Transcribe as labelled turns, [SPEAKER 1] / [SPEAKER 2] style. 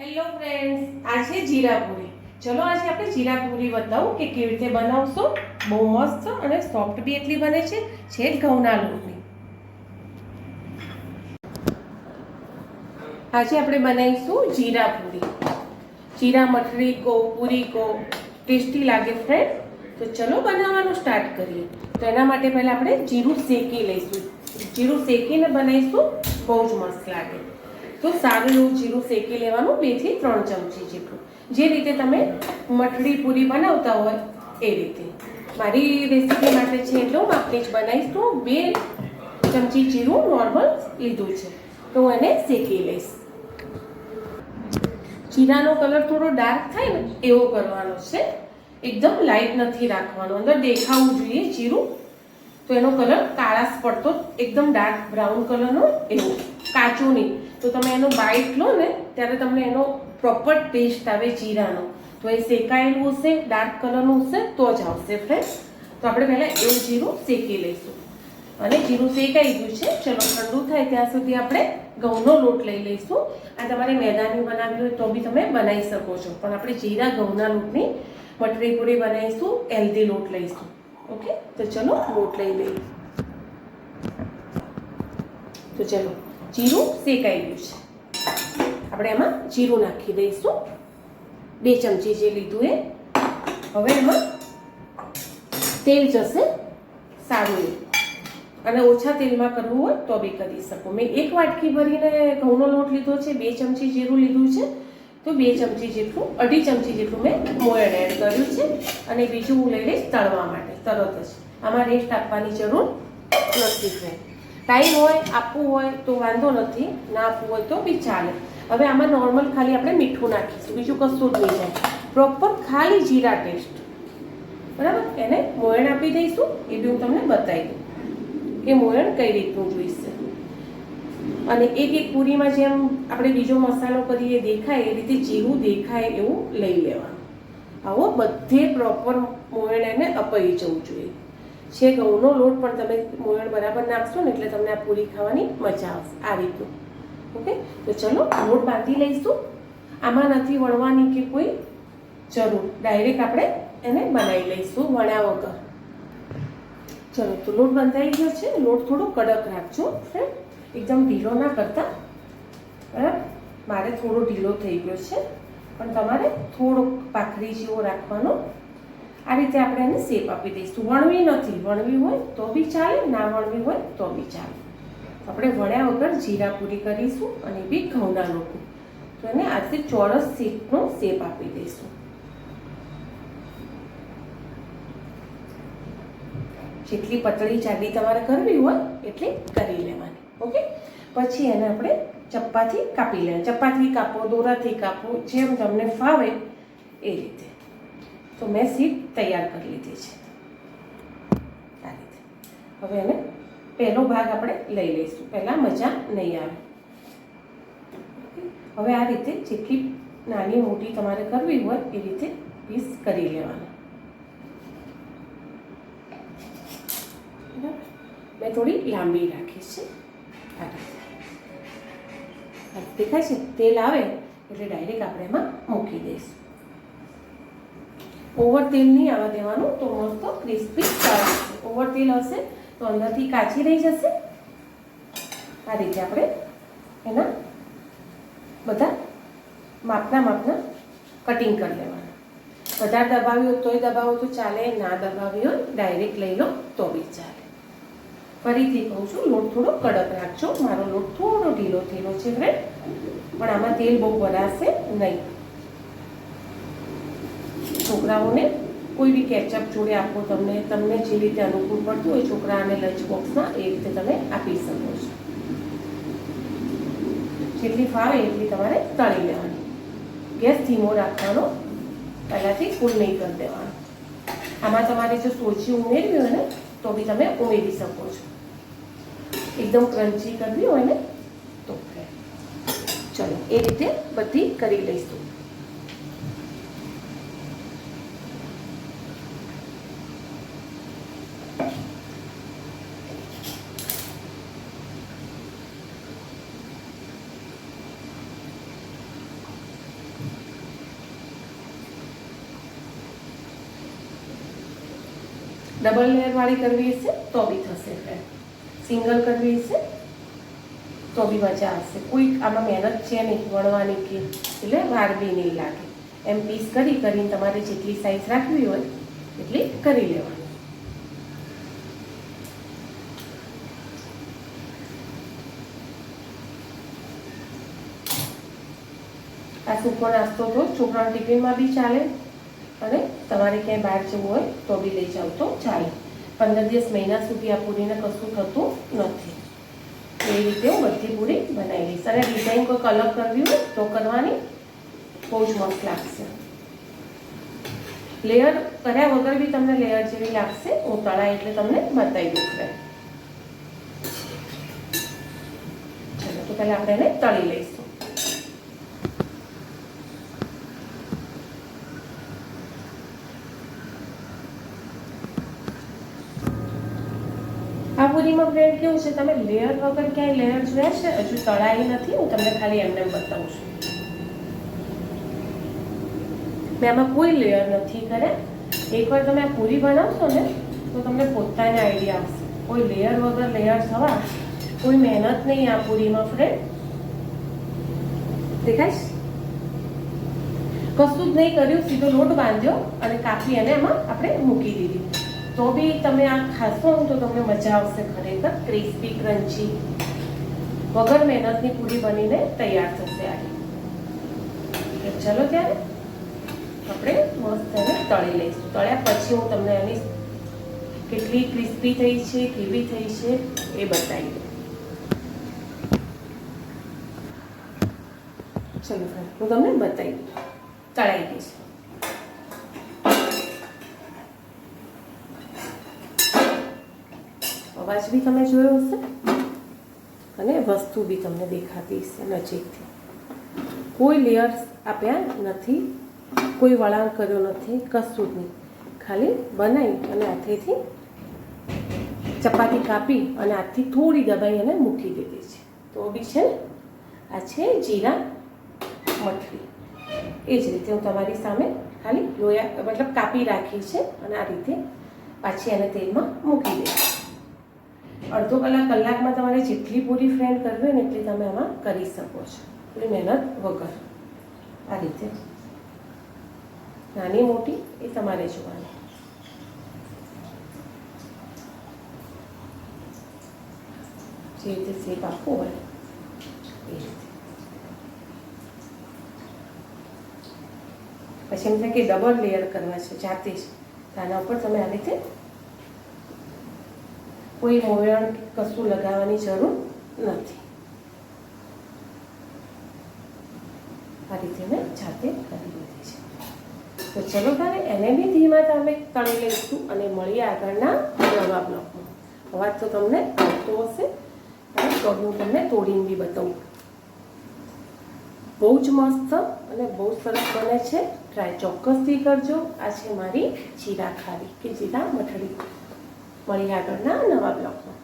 [SPEAKER 1] Hello friends આ છે જીરા પૂરી ચલો આજે આપણે જીરા પૂરી બતાવું કે કેવી રીતે બનાવશો? બહુ મસ્ત અને સોફ્ટ બી એટલી બને છે છે ઘઉંના લોટની. આજે આપણે બનાવીશું જીરા પૂરી જીરા, મઠરી કો પૂરી કો ટેસ્ટી લાગે ફ્રેન્ડ તો ચલો બનાવવાનું સ્ટાર્ટ કરીએ. તો એના માટે પહેલાં આપણે જીરું શેકી લઈશું. જીરું શેકીને બનાવીશું, બહુ જ મસ્ત લાગે. તો સારું એવું જીરું શેકી લેવાનું, બેથી ત્રણ ચમચી જેટલું. જે રીતે તમે મઠડી પૂરી બનાવતા હોય એ રીતે. મારી રેસીપી માટે છે એટલું આપણે જ બનાવીશ. તો બે ચમચી જીરું નોર્મલ લીધું છે. તો હું એને શેકી લઈશ. જીરાનો કલર થોડો ડાર્ક થાય ને, એવો કરવાનો છે. એકદમ લાઇટ નથી રાખવાનો. અંદર દેખાવું જોઈએ જીરું. તો એનો કલર કાળાશ પડતો, એકદમ ડાર્ક બ્રાઉન કલરનો એવો. કાચું તો તમે એનો બાઈટ લો ને, ત્યારે તમને એનો પ્રોપર ટેસ્ટ આવે જીરાનો. તો એ શેકાયેલું હશે ડાર્ક કલરનું હશે, તો જ આવશે ફ્રેશ તો આપણે પહેલાં એવું જીરું શેકી લઈશું. અને જીરું શેકાઈ ગયું છે, ચલો ઠંડુ થાય ત્યાં સુધી આપણે ઘઉંનો લોટ લઈ લઈશું. આ તમારે મેદાની બનાવવી હોય તો બી તમે બનાવી શકો છો. પણ આપણે જીરા ઘઉંના લોટની મટરી પૂરી બનાવીશું હેલ્ધી લોટ લઈશું. ઓકે? તો ચલો લોટ લઈ લઈએ. તો ચલો. જીરું શેકાઈ ગયું છે. આપણે એમાં જીરું નાખી દઈશું. બે ચમચી જે લીધું એ. હવે એમાં તેલ જશે સારું અને ઓછા તેલમાં કરવું હોય તો બી કરી શકો. મેં એક વાટકી ભરીને ઘઉંનો લોટ લીધો છે, બે ચમચી જીરું લીધું છે, તો બે ચમચી જેટલું, અઢી ચમચી જેટલું મેં મોયણ એડ કર્યું છે અને બીજું હું લઈ લઈશ તળવા માટે, તરત જ. આમાં રેસ્ટ આપવાની જરૂર નથી. ફ્રેન્ડ ટાઈમ હોય, આપવું હોય, તો વાંધો નથી. ના આપવું હોય તો બી ચાલે. હવે આમાં નોર્મલ ખાલી આપણે મીઠું નાખીશું. બીજું કશું જ નહીં જાય પ્રોપર ખાલી જીરા ટેસ્ટ બરાબર? એને મોયણ આપી દઈશું. એ બી હું તમને બતાવી દઉં કે મોયણ કઈ રીતનું જોઈશે. અને એક એક પૂરીમાં જેમ આપણે બીજો મસાલો કરીએ, દેખાય, એ રીતે જેવું દેખાય એવું લઈ લેવાનું. આવો બધે પ્રોપર મોયણ એને અપાઈ જવું જોઈએ. છે ઘઉંનો લોટ પણ તમે મોયણ બરાબર નાખશો ને એટલે તમને આ પૂરી ખાવાની મજા આવશે આ રીતનું ઓકે? તો ચલો, લોટ બાંધી લઈશું. આમાં નથી વણવાની કે કોઈ જરૂર. ડાયરેક્ટ આપણે એને બનાવી લઈશું વણ્યા વગર. ચલો, તો લોટ બંધાઈ ગયો છે. લોટ થોડો કડક રાખજો ફ્રેન્ડ એકદમ ઢીલો ના કરતા. બરાબર મારે થોડો ઢીલો થઈ ગયો છે. પણ તમારે થોડો પાખરી જેવો રાખવાનો આ રીતે આપણે એને શેપ આપી દઈશું. વણવી નથી. વણવી હોય તો બી ચાલે, ના વણવી હોય તો બી ચાલે. આપણે વણ્યા વગર જીરા પૂરી કરીશું અને બી ઘઉંના લોકો તો એને આજથી ચોરસ શેપનો શેપ આપી દઈશું. જેટલી પતળી જાડી તમારે કરવી હોય એટલી કરી લેવાની. ઓકે? પછી એને આપણે ચપ્પાથી કાપી લેવાનું. ચપ્પાથી કાપો, દોરાથી કાપો, જેમ તમને ફાવે એ રીતે. તો મેં સીટ તૈયાર કરી લીધી છે આ રીતે હવે એને પહેલો ભાગ આપણે લઈ લઈશું. પહેલાં મજા નહીં આવે. હવે આ રીતે જેટલી નાની મોટી તમારે કરવી હોય એ રીતે પીસ કરી લેવાના. બરાબર? મેં થોડી લાંબી રાખી છે. આ રીતે. આ દેખાય છે? તેલ આવે એટલે ડાયરેક્ટ આપણે એમાં મૂકી દઈશું. ઓવર તેલ નહીં આવવા દેવાનું, તો મસ્ત ક્રિસ્પી તળાશે ઓવર તેલ હશે તો અંદરથી કાચી રહી જશે. આ રીતે આપણે એના બધા માપના માપના કટિંગ કરી લેવાના. વધારે દબાવી હોય તોય દબાવો, તો ચાલે, ના દબાવી હોય ડાયરેક્ટ લઈ લો તો બી ચાલે. ફરીથી કહું છું, લોટ થોડો કડક રાખજો. મારો લોટ થોડો ઢીલો થયેલો છે ફ્રેન્ડ પણ આમાં તેલ બહુ ભરાશે નહીં. છોકરાઓને કોઈ બી કેચઅપ જોડે આપો તમને તમને જે રીતે અનુકૂળ પડતું હોય છોકરાને લંચ બોક્સમાં એ રીતે તમે આપી શકો છો. જેટલી ફાવે એટલી તમારે તળી લેવાની. ગેસ ધીમો રાખવાનો. પહેલાંથી ફૂલ નહીં કરી દેવાનો. આમાં તમારે જો સોજી ઉમેરવી હોય ને, તો બી તમે ઉમેરી શકો છો. એકદમ ક્રન્ચી કરવી હોય ને, તો ચલો, એ રીતે બધી કરી લઈશું. ડબલ લેયરવાળી કરવી હશે, તો બી થશે સિંગલ કરવી હશે, તો બી મજા આવશે. કોઈ આમાં મહેનત છે નહીં વણવાની કે, એટલે વાર બી નહીં લાગે. એમ પીસ કરી કરીને તમારે જેટલી સાઈઝ રાખવી હોય, એટલી કરી લેવાની. આ સૂકો નાસ્તો તો છોકરાના ટિફિનમાં બી ચાલે. અને તમારે ક્યાંય બહાર જવું હોય તો બી લઈ જાઓ તો ચાલે. પંદર દિવસ મહિના સુધી આ પૂરીને કશું થતું નથી. એ રીતે હું બધી પૂરી બનાવી લઈશ. અને ડિઝાઇન કોઈ કલર કરવી હોય તો કરવાની બહુ જ મસ્ત લાગશે. લેયર કર્યા વગર બી તમને લેયર જેવી લાગશે હું તળાય એટલે તમને બતાવી દઉં ચલો, તો પહેલાં આપણે એને તળી લઈશું. આ બ્રેડ કેવું છે? તમે લેયર વગર ક્યાંય લેયર જોયા છે હજુ તળાઈ નથી? હું તમને ખાલી એમને બતાવું છું. મેં આમાં કોઈ લેયર નથી કરે એકવાર તમે પૂરી બનાવશો ને, તો તમને પોતાને આઈડિયા આવશે. કોઈ લેયર વગર લેયર થવા કોઈ મહેનત નહીં આ પૂરીમાં ફ્રેન્ડ દેખાય? કશું જ નહીં કર્યું, સીધો લોટ બાંધ્યો અને કાપી અને એમાં આપણે મૂકી દીધી. તો બી તમે આ ખાશો તો તમને મજા આવશે ખરેખર. ક્રિસ્પી ક્રન્ચી વગર મહેનતની પૂરી બનીને તૈયાર થશે આ ચલો ત્યારે આપણે મસ્ત એને તળી લઈશું. તળ્યા પછી હું તમને એની કેટલી ક્રિસ્પી થઈ છે, કેવી થઈ છે એ બતાવી દઉં. ચલો, હું તમને બતાવી દઉં. તળાઈ ગઈ અવાજ બી તમે જોયો હશે? અને વસ્તુ બી તમને દેખાતી હશે નજીકથી. કોઈ લેયર્સ આપ્યા નથી, કોઈ વળાંક કર્યો નથી, કશું જ નહીં. ખાલી બનાવી અને હાથેથી ચપાતી કાપી અને હાથથી થોડી દબાઈ અને મૂકી દીધી છે. તો બી છે ને, આ છે જીરા મઠરી. એ જ રીતે હું તમારી સામે ખાલી લોયા, મતલબ કાપી રાખી છે અને આ રીતે પાછી એને તેલમાં મૂકી દઈશ. અડધો કલાક કલાકમાં તમારે જેટલી પૂરી ફ્રેન્ડ કરવી ને એટલી તમે આમાં કરી શકો છો. એટલી મહેનત વગર. આ રીતે. નાની મોટી એ તમારે જોવાની. જે રીતે શેપ આપવો હોય, એ રીતે. પછી એમ થાય કે ડબલ લેયર કરવા છે, જાતે જ. તો આના ઉપર તમે આ રીતે કોઈ મોયણ કશું લગાવવાની જરૂર નથી. આ રીતે મેં જાતે કરી દીધી છે. તો ચલો તારે એને બી ધીમા તમે તળી લઈશું અને મળીએ આગળના નવા બ્લોકમાં. અવાજ તો તમને આવતો હશે. અને હું તમને તોડીને બી બતાવું. બહુ જ મસ્ત અને બહુ સરસ બને છે. ટ્રાય ચોક્કસથી કરજો. આ છે મારી જીરા ખારી કે જીરા મઠડી મળી આગળના નવા બ્લોગમાં